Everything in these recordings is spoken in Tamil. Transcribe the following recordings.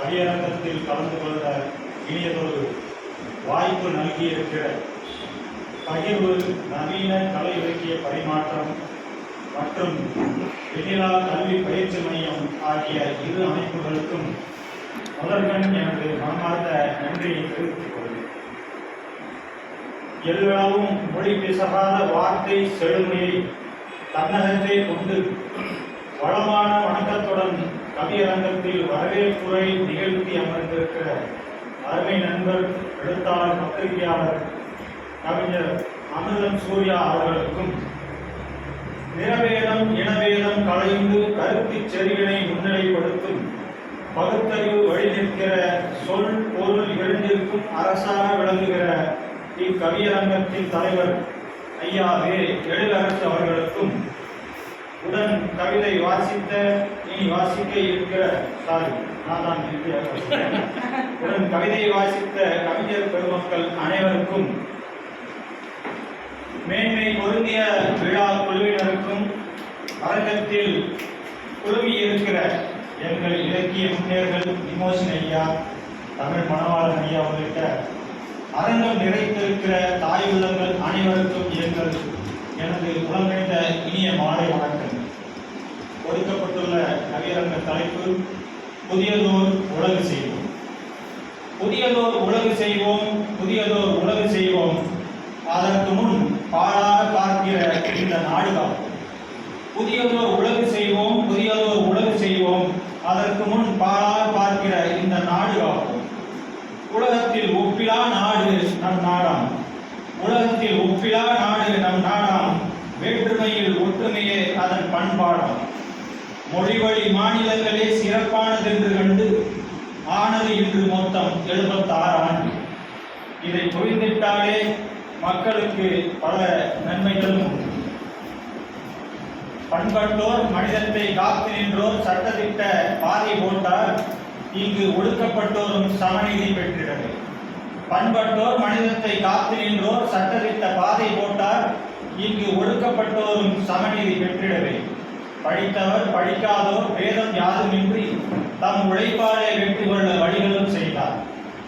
கவியரங்கத்தில் கலந்து கொள்ள இனியதொரு வாய்ப்பு நல்கியிருக்கிற பகிர்வு நவீன கலை இலக்கிய பரிமாற்றம் மற்றும் வெண்ணிலா கல்வி பயிற்சி மையம் ஆகிய இரு அமைப்புகளுக்கும் முதற்கண் எனது மனமார்ந்த நன்றியை தெரிவித்துக் கொள்கிறேன். எல்லாவும் மொழி பிசகாத வார்த்தை செழுமையை தன்னகத்தை கொண்டு வளமான வணக்கத்துடன் கவியரங்கத்தில் வரவேற்புரை நிகழ்த்தி அமர்ந்திருக்கிற அருமை நண்பர் எழுத்தாளர் பத்திரிகையாளர் கவிஞர் அமிர்தம் சூர்யா அவர்களுக்கும் நிறவேதம் இனவேதம் களைந்து கருத்துச் செறிவினை முன்னிலைப்படுத்தும் பகுத்தறிவு வழி நிற்கிற சொல் பொருள் எழுந்திருக்கும் அரசாக விளங்குகிற இக்கவியரங்கத்தின் தலைவர் ஐயா வே எழிலரசு அவர்களுக்கும் உடன் கவிதை வாசித்த நீ வாசிக்க இருக்கிற சாரி நான் தான் இறுதியாக உடன் கவிதை வாசித்த கவிஞர் பெருமக்கள் அனைவருக்கும் மேன்மை பொருந்திய விழா குழுவினருக்கும் அரங்கத்தில் குழுமி இருக்கிற எங்கள் இலக்கிய முன்னேர்கள் விமோசன் ஐயா தமிழ் மணவாளன் ஐயா உள்ளிட்ட அரங்கம் நிறைத்திருக்கிற தாய் உள்ளங்கள் அனைவருக்கும் எங்கள் எனது உளமைந்த இனிய மாலை வணக்கம். கொடுக்கப்பட்டுள்ள கவியரங்க தலைப்பு புதியதோர் உலகு செய்வோம். புதியதோர் உலகு செய்வோம் புதியதோர் உலகு செய்வோம். அதற்கு முன் பாழாக பார்க்கிற இந்த நாடு புதியதோர் உலகு செய்வோம் புதியதோர் உலகு செய்வோம் அதற்கு முன் பாழாக பார்க்கிற இந்த நாடு காப்போம் உலகத்தில் ஒப்பிலா நாடு நம் நாடாம் உலகத்தில் ஒப்பிலா நாடு நம் நாடாம் வேற்றுமையில் ஒற்றுமையே அதன் பண்பாடாம் மொழிவழி மாநிலங்களே சிறப்பானதென்று கண்டு ஆனது இன்று மொத்தம் எழுபத்தாறு ஆண்டு. இதை புரிந்திட்டாலே மக்களுக்கு பல நன்மைகளும் உண்டு. பண்பட்டோர் மனிதத்தை காத்து நின்றோர் சட்டத்திட்ட பாதை போட்டார் இங்கு ஒடுக்கப்பட்டோரும் சமநீதி பெற்றிடவே. பண்பட்டோர் மனிதத்தை காத்து நின்றோர் சட்டத்திட்ட பாதை போட்டார் இங்கு ஒடுக்கப்பட்டோரும் சமநீதி பெற்றிடவே. படித்தவர் படிக்காதோர் வேதம் யாதுமின்றி தம் உழைப்பாலே வெற்றி கொள்ள வழிகளும் செய்தார்.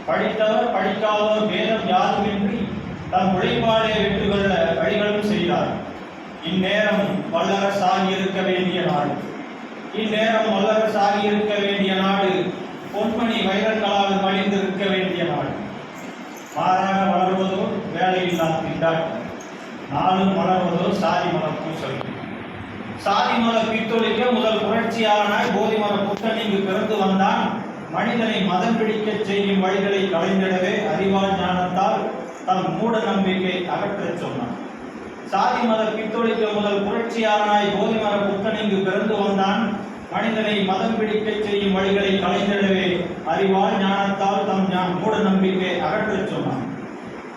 படித்தவர் படிக்காதோர் வேதம் யாதுமின்றி தம் உழைப்பாலே வெற்றி கொள்ள வழிகளும் செய்தார். இந்நேரம் வல்லரசாகி இருக்க வேண்டிய நாடு. இந்நேரம் வல்லரசாகி இருக்க வேண்டிய நாடு பொன்மணி வைரங்களால் மலிந்திருக்க வேண்டிய நாடு. மாறாக வளர்வதோ வேலையில்லா திண்டாட்டம். நாளும் வளர்வதோ சாதி மத சொல்கிறேன் சாதி மத பித்தொழிக்க முதல் புரட்சியாளனாய் போதி மத புத்தன் இங்கு பிறந்து வந்தான். மனிதனை மதம் பிடிக்கச் செய்யும் வழிகளை களைந்திடவே அறிவால் ஞானத்தால் தம் மூட நம்பிக்கை அகற்றச் சொன்னான். சாதி மத பித்தொழிக்க முதல் புரட்சியாளனாய் போதி மத புத்தன் இங்கு பிறந்து வந்தான். மனிதனை மதம் பிடிக்கச் செய்யும் வழிகளை களைந்திடவே அறிவால் ஞானத்தால் தம் மூட நம்பிக்கை அகற்றச் சொன்னான்.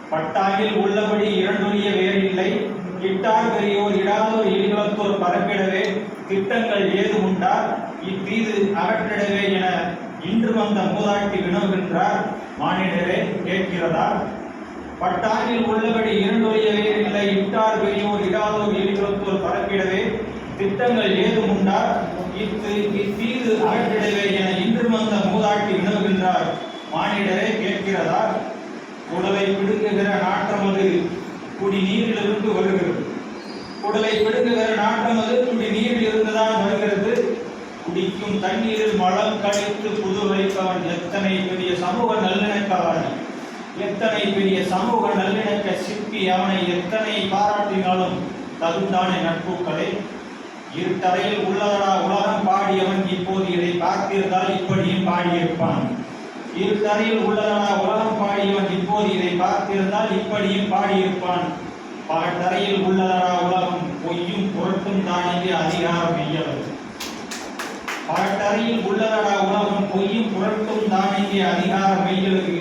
பட்டாயில் உள்ளபடி இரண்டொழிய வேறில்லை. இட்டார் பெரியோர் இடாதோர் இழிவத்தோர் பரப்பிடவே திட்டங்கள் ஏது உண்டா இத்தீது அகற்றிடவே என இன்று வந்த மூதாட்டி வினவுகின்றார். மானிடரே கேட்கிறதா? பட்டாயில் உள்ளபடி இரண்டொழிய இல்லை இட்டார் பெரியோர் இடாதோர் இழிவத்தோர் பரப்பிடவே திட்டங்கள் ஏது உண்டா இத்து இத்தீது அகற்றிடவே என இன்று வந்த மூதாட்டி வினவுகின்றார். மானிடரே கேட்கிறதா? உடலை பிடுங்குகிற நாட்டம் குடி நீரிலிருந்து வருகிறது. உடலை பிடுங்குகிற நாட்டம் அது குடி நீரில் இருந்துதான் வருகிறது. குடிக்கும் தண்ணீரில் மலம் கழித்து புது வைப்பவன் எத்தனை பெரிய சமூக நல்லிணக்கவாதி? எத்தனை பெரிய சமூக நல்லிணக்க சிற்பி அவனை எத்தனை பாராட்டினாலும் தகுந்தானே நட்புக்களே? இருட்டறையில் உள்ளதடா உலகம் பாடியவன் இப்போது இதை பார்த்திருந்தால் இப்படியும் பாடியிருப்பான். இருட்டறையில் உள்ளதான உலகம் பாடியவன் இப்போது இதை பார்த்திருந்தால் இப்படியும் பாடியிருப்பான். பாட்டறையில் உள்ளதான உலகம் பொய்யும் பொருட்டும் தானே அதிகாரம் இயலும் பாட்டறையில் உள்ளதான உலகம் பொய்யும் புரட்டும் தானே அதிகார மெய்யலுக்கு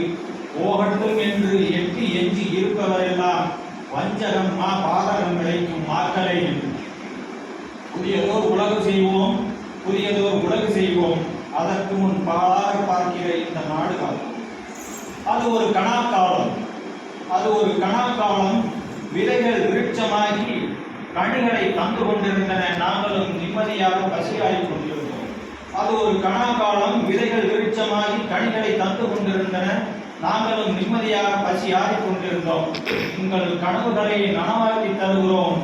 ஓகட்டும் என்று எட்டி எஞ்சி இருப்பவரெல்லாம் வஞ்சகம் மா பாதகம் விளைக்கும் மாக்களை. புதியதோர் உலகு செய்வோம் புதியதோர் உலகு செய்வோம். அதற்கு முன் பாலாக பார்க்கிற இந்த நாடு காலம் அது ஒரு கணாக்காலம் அது ஒரு கணாக்காலம் விதைகள் விருட்சமாகி கனிகளை தந்து கொண்டிருந்தன. நாங்களும் நிம்மதியாக பசியாகி கொண்டிருந்தோம். அது ஒரு கணாக்காலம் விதைகள் விருட்சமாகி கனிகளை தந்து கொண்டிருந்தன. நாங்களும் நிம்மதியாக பசியாறிக் கொண்டிருந்தோம். உங்கள் கனவுகளை நனவாக்கி தருகிறோம்.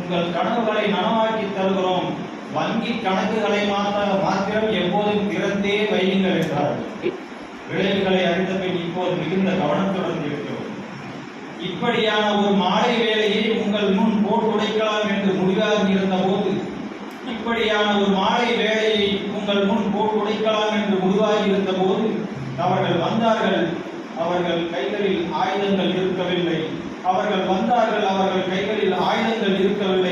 உங்கள் கனவுகளை நனவாக்கி தருகிறோம். வங்கி கணக்குகளை மாத்திரம் எப்போதும் திறந்தே வையுங்கள் என்றார்கள் விளைவுகளை அறிந்த பின் இப்போது மிகுந்த கவனத்துடன் இருக்கிறோம். இப்படியான ஒரு மாலை வேலையை உங்கள் முன் போட்டு உடைக்கலாம் என்று முடிவாக இருந்த போது இப்படியான ஒரு மாலை வேலையை உங்கள் முன் போட்டு உடைக்கலாம் என்று முடிவாக இருந்த போது அவர்கள் வந்தார்கள். அவர்கள் கைகளில் ஆயுதங்கள் இருக்கவில்லை. அவர்கள் வந்தார்கள். அவர்கள் கைகளில் ஆயுதங்கள் இருக்கவில்லை.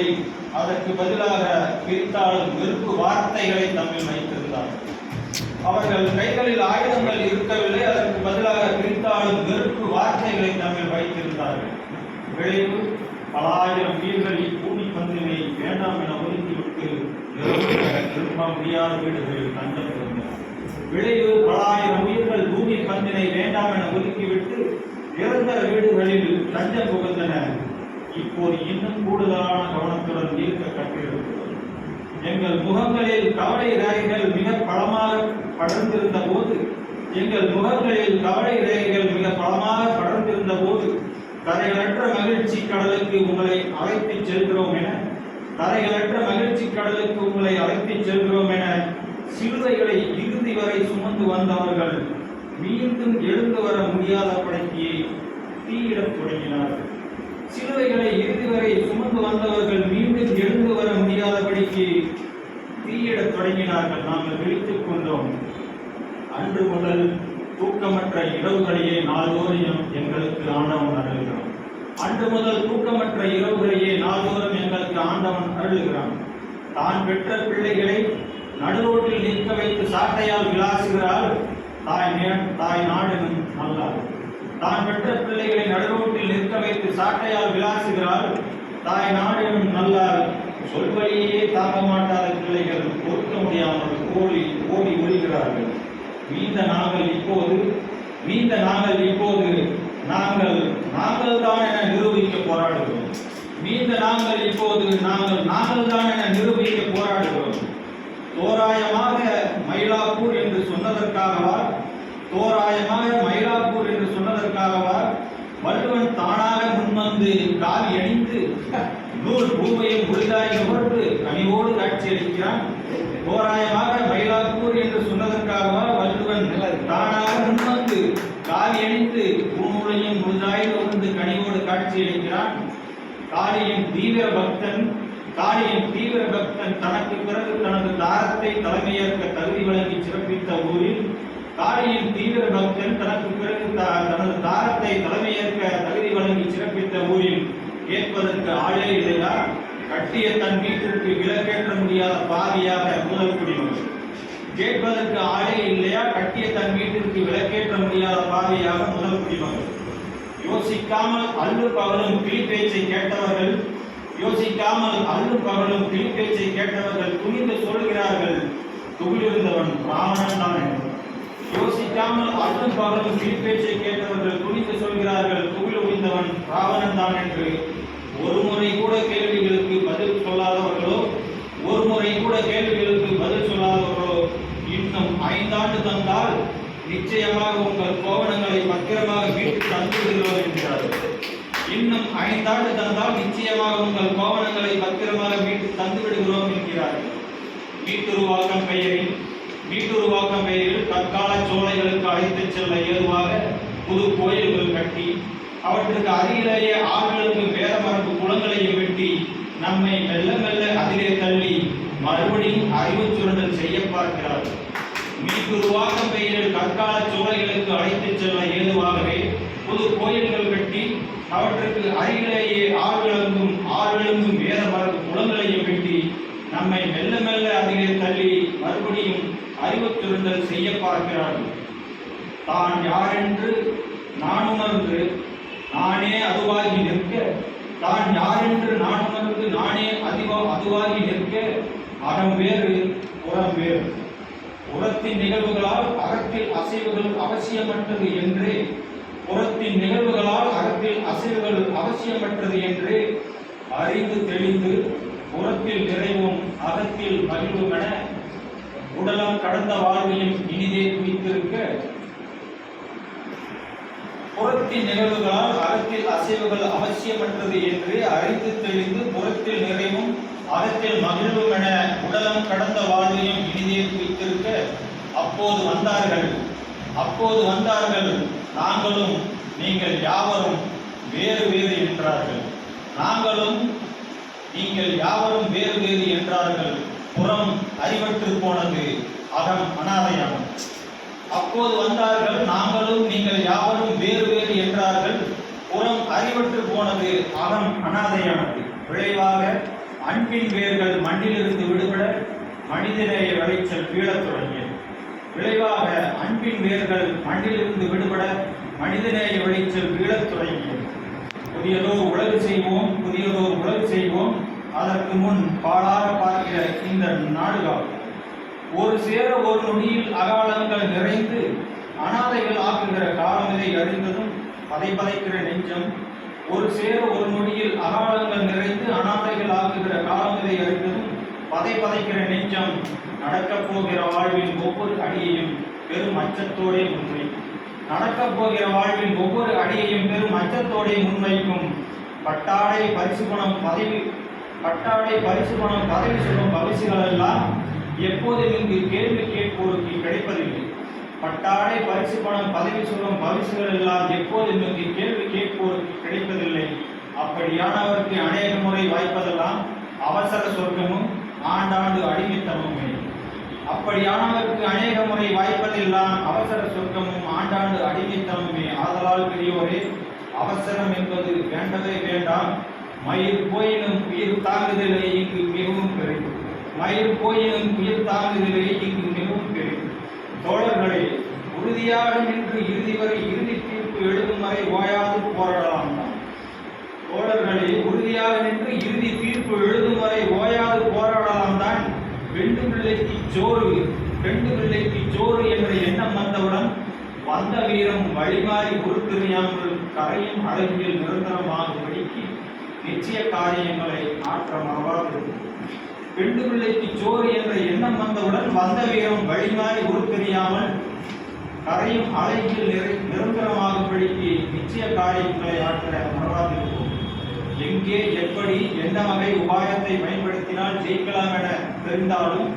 அதற்கு பதிலாக பிரித்தாளும் வெறுப்பு வார்த்தைகளை தம்மில் வைத்திருந்தார்கள் அவர்கள் கைகளில் ஆயுதங்கள் இருக்கவில்லை அதற்கு பதிலாக பிரித்தாளும் வெறுப்பு வார்த்தைகளை தம்மில் வைத்திருந்தார்கள். விளைவு பல ஆயிரம் வீடுகள் இப்பூமி பந்தினை வேண்டாம் என ஒதுக்கிவிட்டு திரும்ப முடியாத வீடுகளில் தஞ்சம் விளைவு பல ஆயிரம் உயிர்கள் பூமி பந்தினை வேண்டாம் என ஒதுக்கிவிட்டு இறந்த வீடுகளில் தஞ்சம் புகுந்தன இப்போது இன்னும் கூடுதலான கவனத்துடன் இருக்க கட்டியிருக்கிறது எங்கள் முகங்களில் கவலை ரேகைகள் மிக பலமாக படர்ந்திருந்த போது எங்கள் முகங்களில் கவலை ரேகைகள் மிக பலமாக படர்ந்திருந்த போது கரைகளற்ற மகிழ்ச்சி கடலுக்கு உங்களை அழைத்துச் செல்கிறோம் என தரையிலற்ற மகிழ்ச்சி கடலுக்கு உங்களை அழைத்துச் செல்கிறோம் என சிலுவைகளை இறுதி வரை சுமந்து வந்தவர்கள் மீண்டும் எழுந்து வர முடியாத முடியாதபடிக்கு தீயிடத் தொடங்கினார்கள். சிலுவைகளை இறுதி வரை சுமந்து வந்தவர்கள் மீண்டும் எழுந்து வர முடியாதபடிக்கு தீயிடத் தொடங்கினார்கள். நாங்கள் விழித்துக் கொண்டோம். அன்று முதல் தூக்கமற்ற இரவுகளையே நாள்தோறும் எங்களுக்கு ஆண்டவன் அருளுகிறான். அன்று முதல் தூக்கமற்ற இரவுகளையே நாள்தோறும் எங்களுக்கு ஆண்டவன் அருளுகிறான். தான் பெற்ற பிள்ளைகளை நடுரோட்டில் நிற்க வைத்து சாட்டையால் விளாசுகிறாள் தாய் தாய் நாடெனும் நல்லாது தான் பெற்ற பிள்ளைகளை நடுரோட்டில் நிற்க வைத்து சாட்டையால் விளாசுகிறாள் தாய் நாடெனும் நல்லார் சொல்வழியே தாங்க மாட்டாத பிள்ளைகள் பொறுக்க முடியாமல் ஓடி ஓடி ஒழிகிறார்கள் மீந்த நாங்கள் இப்போது மீந்த நாங்கள் இப்போது நாங்கள் நாங்கள் தான் என நிரூபிக்க போராடுகிறோம். மீந்த நாங்கள் இப்போது நாங்கள் நாங்கள் தான் என நிரூபிக்க போராடுகிறோம். தோராயமாக மயிலாப்பூர் என்று சொன்னதற்காகவா? தோராயமாக மயிலாப்பூர் வள்ளுவன் தானாக முன்வந்து கால் அணிந்து நூல் பூமையை முழுதாய் நுகர்ந்து கனிவோடு காட்சியளிக்கிறான் தோராயமாக மயிலாப்பூர் என்று சொன்னதற்காகவா வள்ளுவன் தானாக முன்வந்து காவி அணிந்து பூநூலையும் முழுதாய் நுகர்ந்து கனிவோடு காட்சியளிக்கிறான் காளியின் தீவிர பக்தன் காளியின் தீவிர பக்தன் தனக்கு பிறகு தனது தாரத்தை தலைமையேற்க தகுதி வழங்கி சிறப்பித்த ஊரில் காளியின் தீவிர பக்தன் தனக்கு பிறகு த- தனது தாரத்தை தலைமையேற்க தகுதி வழங்கி சிறப்பித்த ஊரில் கேட்பதற்கு ஆளே இல்லையா கட்டிய தன் வீட்டிற்கு விலக்கேற்ற முடியாத பாதியாக முதல் கேட்பதற்கு ஆளே இல்லையா கட்டிய தன் வீட்டிற்கு விலக்கேற்ற முடியாத பாதையாக முதல் குடிமகன் யோசிக்காமல் அள்ளு பகலும் கிளி பேச்சை கேட்டவர்கள் யோசிக்காமல் அள்ளு பகலும் கிளி பேச்சை கேட்டவர்கள் துணிந்து சொல்கிறார்கள் துகிலிருந்தவன் ராவணன் தான். யோசிக்காமல் அள்ளு பகலும் கிளி பேச்சை கேட்டவர்கள் துணிந்து சொல்கிறார்கள் துகில் உழிந்தவன் ராவணன் தான் என்று ஒரு முறை கூட கேள்விகளுக்கு பதில் சொல்லாதவர்களோ ஒரு முறை கூட கேள்விகளுக்கு பதில் சொல்லாதவர்களோ இன்னும் ஐந்தாண்டு தந்தால் நிச்சயமாக உங்கள் கோவணங்களை பத்திரமாக வீட்டுக்கு தந்துவிடுகிறோம் என்கிறார்கள் இன்னும் ஐந்தாண்டு தந்தால் நிச்சயமாக உங்கள் கோவணங்களை பத்திரமாக வீட்டுக்கு தந்து விடுகிறோம் என்கிறார்கள். வீட்டுருவாக்கம் பெயரில் வீட்டுருவாக்கம் பெயரில் தற்கால சோலைகளுக்கு அழைத்துச் செல்ல ஏதுவாக புது கோயில்கள் கட்டி அவற்றுக்கு அருகிலேயே ஆறுகளுக்கு வேதமரப்பு குளங்களையும் வெட்டி நம்மை மெல்ல மெல்ல அதிலே தள்ளி மறுபடியும் அறிவு சுரண்டல் செய்ய பார்க்கிறார். மீட்டுருவாக பெயரில் கற்கால சோலைகளுக்கு அழைத்துச் செல்ல ஏதுவாகவே புது கோயில்கள் கட்டி அவற்றுக்கு அருகிலேயே ஆறுகளுக்கும் ஆறுகளுக்கும் வேத மரபு குளங்களையும் வெட்டி நம்மை மெல்ல மெல்ல அதிலே தள்ளி மறுபடியும் அறிவு சுரண்டல் செய்ய பார்க்கிறார்கள் தான் யாரென்று நான் உணர்ந்து நானே அதுவாகி நிற்க தான் யாரென்று நான் உணர்ந்து நானே அதிவா அதுவாகி நிற்க அறம் வேறு புறம் வேறு. புறத்தின் நிகழ்வுகளால் அகத்தில் அசைவுகள் அவசியமற்றது என்று புறத்தின் நிகழ்வுகளால் அகத்தில் அசைவுகள் அவசியமற்றது என்று அறிந்து தெளிந்து புறத்தில் நிறைவும் அகத்தில் மகிழ்வும் என உடலம் கடந்த வாழ்வையும் இனிதே குவித்திருக்க புறத்தின் நிகழ்வுகளால் அகத்தில் அசைவுகள் அவசியமற்றது என்று அறிந்து தெளிந்து புறத்தில் நிறைவும் அகத்தில் மகிழ்வும் என உடலம் கடந்த வாழ்வையும் இனிதே குறித்திருக்க அப்போது வந்தார்கள். அப்போது வந்தார்கள். நாங்களும் நீங்கள் யாவரும் வேறு வேறு என்றார்கள். நாங்களும் நீங்கள் யாவரும் வேறு வேறு என்றார்கள். புறம் அறிவற்று போனது அகம் அனாதையானது அப்போது வந்தார்கள். நாங்களும் நீங்கள் யாவரும் வேறு வேறு என்றார்கள் அடைபட்டு போனது அகம் அனாதையானது விளைவாக அன்பின் வேர்கள் மண்ணிலிருந்து விடுபட மனிதநேய விளைச்சல் வீழத் தொடங்கியது. விளைவாக அன்பின் வேர்கள் மண்ணிலிருந்து விடுபட மனிதநேய விளைச்சல் வீழத் தொடங்கியது. புதியதோர் உழவு செய்வோம் புதியதோர் உழவு செய்வோம். அதற்கு முன் பாழாக பார்க்கிற இந்த நாடுகாம் ஒரு சேர ஒரு நொடியில் அகாலங்கள் நிறைந்து அனாதைகள் ஆக்குகிற காலநிலை அறிந்ததும் பதை பதைக்கிற நெஞ்சம் ஒரு சேர ஒரு நொடியில் அகாலங்கள் நிறைந்து அனாதைகள் ஆக்குகிற காலநிலை அறிந்ததும் பதை பதைக்கிற நெஞ்சம் நடக்கப் போகிற வாழ்வின் ஒவ்வொரு அடியையும் பெரும் அச்சத்தோடே முன்வைக்கும். நடக்கப் போகிற வாழ்வின் ஒவ்வொரு அடியையும் பெரும் அச்சத்தோடே முன்வைக்கும். பட்டாடை பரிசு பணம் பதவி பட்டாடை பரிசு பணம் பதவி சொல்லும் பரிசுகள் எல்லாம் எப்போதும் இங்கு கேள்வி கேட்போருக்கு கிடைப்பதில்லை. பட்டாடை பரிசு பணம் பதவி சொல்லும் பரிசுகள் எல்லாம் எப்போதும் இங்கு கேள்வி கேட்போருக்கு கிடைப்பதில்லை. அப்படியானவருக்கு அநேக முறை வாய்ப்பதெல்லாம் அவசர சொர்க்கமும் ஆண்டாண்டு அடிமைத்தனமுமே அப்படியானவருக்கு அநேக முறை வாய்ப்பதெல்லாம் அவசர சொர்க்கமும் ஆண்டாண்டு அடிமைத்தனமுமே ஆதலால் பெரியோரே அவசரம் என்பது வேண்டவே வேண்டாம். மயிர் போயினும் உயிர் தாங்குதலை இங்கு மிகவும் பெரிது மயிர் போயினும் உயிர் தாங்குதலை இங்கு மிகவும் பெரிது தோழர்களே உறுதியாக நின்று இறுதி வரை இறுதி தீர்ப்பு எழுதும் வரை ஓயாது போராடலாம் தான் தோழர்களே நின்று இறுதி தீர்ப்பு எழுதும் வரை ஓயாது போராடலாம் தான் வெண்டு பிள்ளைக்கு சோறு பெண்டு பிள்ளைக்கு சோறு என்ற எண்ணம் வந்தவுடன் வந்த வீரம் வழிமாறி பொறுத்தெரியாமல் கரையும் அழகியில் நிரந்தரமாகும்படிக்கு நிச்சய காரியங்களை ஆற்ற மறவாது பெண்டு பிள்ளைக்கு சோறு என்ற எண்ணம் வந்தவுடன் வந்த வீரம் வழிமாறி உருத்தெறியாமல் கரையும் அழகியில் நிறை நிரந்தரமாகும்படிக்கு நிச்சய காரியங்களை ஆற்ற மறவாது எங்கே எப்படி எந்த வகை உபாயத்தை பயன்படுத்தினால் ஜெயிக்கலாம் என தெரிந்தாலும்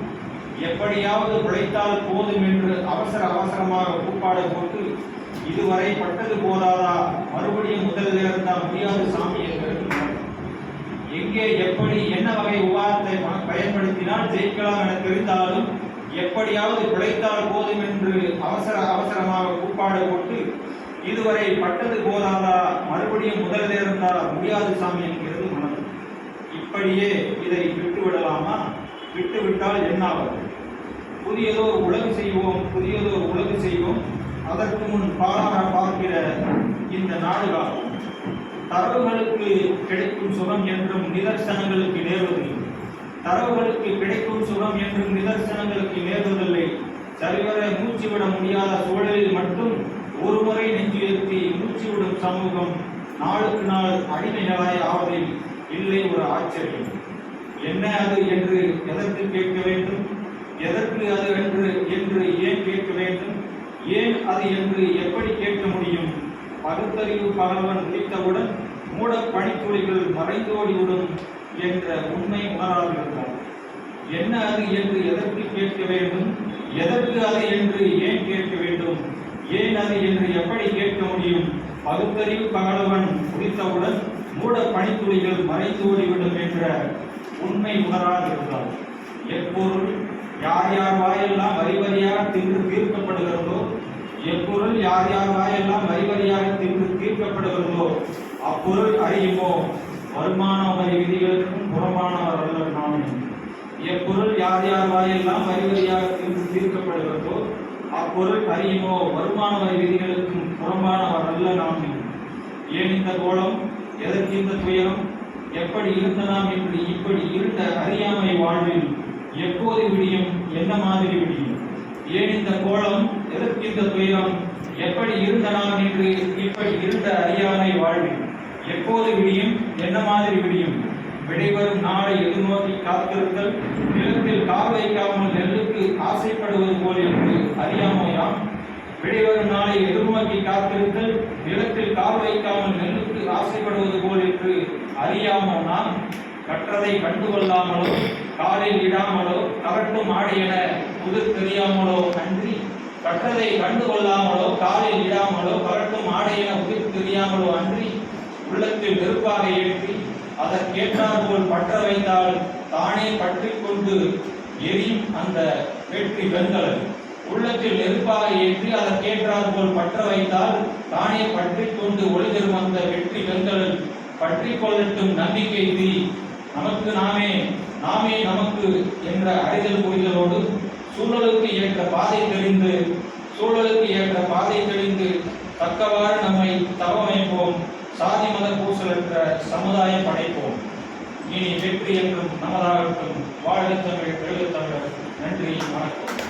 எப்படியாவது உழைத்தால் போதும் என்று அவசர அவசரமாக கூப்பாடு போட்டு இதுவரை பட்டது போதாதா? மறுபடியும் முதலில் இருந்தால் முடியாது சாமி என்று எங்கே எப்படி என்ன வகை உபாயத்தை பயன்படுத்தினால் ஜெயிக்கலாம் என தெரிந்தாலும் எப்படியாவது பிழைத்தால் போதும் என்று அவசர அவசரமாக கூப்பாடு போட்டு இதுவரை பட்டது போதாதா? மறுபடியும் நேரம் இருந்தால் முடியாது சாமி என்கிறது மனம். இப்படியே இதை விட்டு விடலாமா விட்டு விட்டால் ஆகும் புதியதோர் உலகு செய்வோம் புதியதோர் உலகு செய்வோம். அதற்கு முன் பாராக பார்க்கிற இந்த நாடுகால் தரவுகளுக்கு கிடைக்கும் சுகம் என்றும் நிதர்சனங்களுக்கு நேர்வதில்லை. தரவுகளுக்கு கிடைக்கும் சுகம் என்றும் நிதர்சனங்களுக்கு நேர்வதில்லை. சரிவர மூச்சு விட முடியாத சூழலில் மட்டும் ஒருமுறை நெஞ்சுயர்த்தி மூச்சு விடும் சமூகம் நாளுக்கு நாள் அடிமைகளாய் ஆவதில் இல்லை ஒரு ஆச்சரியம். என்ன அது என்று எதற்கு கேட்க வேண்டும்? எதற்கு அது என்று என்று ஏன் கேட்க வேண்டும்? ஏன் அது என்று எப்படி கேட்க முடியும்? பகுத்தறிவு பகவன் உதித்தவுடன் மூட பனித்துளிகள் மறைந்தோடிவிடும் என்ற உண்மை உணராதிருந்தார் என்ன அது என்று எதற்கு கேட்க வேண்டும்? எதற்கு அது என்று ஏன் கேட்க வேண்டும்? ஏன் அது என்று எப்படி கேட்க முடியும்? பகுத்தறிவு பகலவன் குறித்தவுடன் மூட பனித்துளிகள் மறைந்து ஓடிவிடும் என்ற உண்மை உணராதிருந்தார். எப்பொருள் யார் யார் வாயெல்லாம் வரிவரியாக தின்று தீர்க்கப்படுகிறதோ எப்பொருள் யார் யார் வாயெல்லாம் வரிவரியாக தின்று தீர்க்கப்படுகிறதோ அப்பொருள் அறியுமோ வருமான வரி விதிகளுக்கும் புறமானவர் அல்ல நான் எப்பொருள் யார் யார் வாயெல்லாம் வரிவரியாக தின்று தீர்க்கப்படுகிறதோ அப்பொருள் அறியுமோ வருமான வரி விதிகளுக்கும் புறம்பானவர் அல்ல நாம் ஏன் இந்த கோலம்? எதற்கு இந்த துயரம்? எப்படி இருந்ததாம் என்று இப்படி இருந்த அறியாமை வாழ்வில் எப்போது விடியும்? என்ன மாதிரி விடியும்? ஏன் இந்த கோலம்? எதற்கு இந்த துயரம்? எப்படி இருந்தனாம் என்று இப்படி இருந்த அறியாமை வாழ்வில் எப்போது விடியும்? என்ன மாதிரி விடியும்? விடைவரும் நாளை எதிர்நோக்கி காத்திருத்தல். நிலத்தில் கால் வைக்காமல் நெல்லுக்கு ஆசைப்படுவது போல விடைவரும் நாளை எதிர்நோக்கி காத்திருத்தல். நிலத்தில் கால் வைக்காமல் நெல்லுக்கு ஆசைப்படுவது போல் என்று அறியாமல் நாம் கற்றதை கண்டுகொள்ளாமலோ காலில் இடாமலோ கவட்டும் ஆடையென புது தெரியாமலோ அன்றி கற்றதை கண்டுகொள்ளாமலோ காலில் இடாமலோ கவட்டும் ஆடையென உதிர் தெரியாமலோ அன்றி உள்ளத்தில் நெருப்பாக ஏற்றி அதற்கேற்றாற்போல் பற்ற வைத்தால் தானே பற்றி கொண்டு எரியும் அந்த வெற்றி வெண்கலம் உள்ளத்தில் நெருப்பாக ஏற்றி அதற்கேற்றாற்போல் பற்ற வைத்தால் தானே பற்றி கொண்டு ஒளிதரும் அந்த வெற்றி வெண்கலம் பற்றி கொள்ளட்டும் நம்பிக்கை தீ நமக்கு நாமே நாமே நமக்கு என்ற அறிதல் புரிதலோடு சூழலுக்கு ஏற்ற பாதை தெரிந்து சூழலுக்கு ஏற்ற பாதை தெரிந்து தக்கவாறு நம்மை தவமைப்போம் சாதி மத பூசலற்ற சமுதாயம் படைப்போம். இனி வெற்றி என்றும் நமதாகட்டும். வாழ்க தமிழ் எழுத தமிழர் நன்றி வணக்கம்.